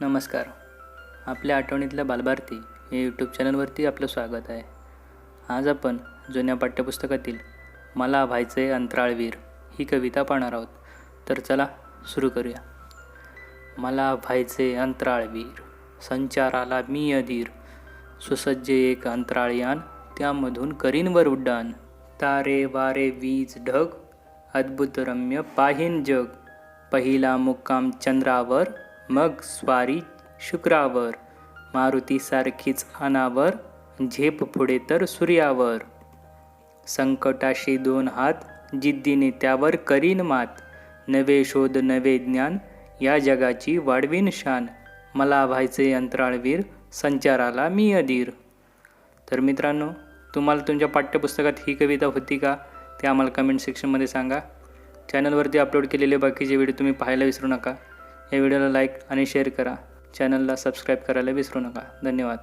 नमस्कार. आपल्या आठवणीतल्या बालभारती या यूट्यूब चॅनलवरती आपलं स्वागत आहे. आज आपण जुन्या पाठ्यपुस्तकातील मला व्हायचे अंतराळवीर ही कविता पाहणार आहोत. तर चला सुरू करूया. मला व्हायचे अंतराळवीर संचाराला मी अधीर. सुसज्ज एक अंतराळयान त्यामधून करीनवर उड्डाण. तारे वारे वीज ढग अद्भुतरम्य पाहिन पाहीन जग. पहिला मुक्काम चंद्रावर मग स्वारी शुक्रावर मारुतीसारखीच अनावर झेप पुढे तर सूर्यावर. संकटाशी दोन हात जिद्दीने त्यावर करीन मात. नवे शोध नवे ज्ञान या जगाची वाढवीन शान. मला व्हायचे अंतराळवीर संचाराला मी अधीर. तर मित्रांनो तुम्हाला तुमच्या पाठ्यपुस्तकात ही कविता होती का? ते आम्हाला कमेंट सेक्शनमध्ये सांगा. चॅनलवरती अपलोड केलेले बाकीचे व्हिडिओ तुम्ही पाहायला विसरू नका. या व्हिडिओला लाईक आणि शेअर करा. चॅनलला सबस्क्राईब करायला विसरू नका. धन्यवाद.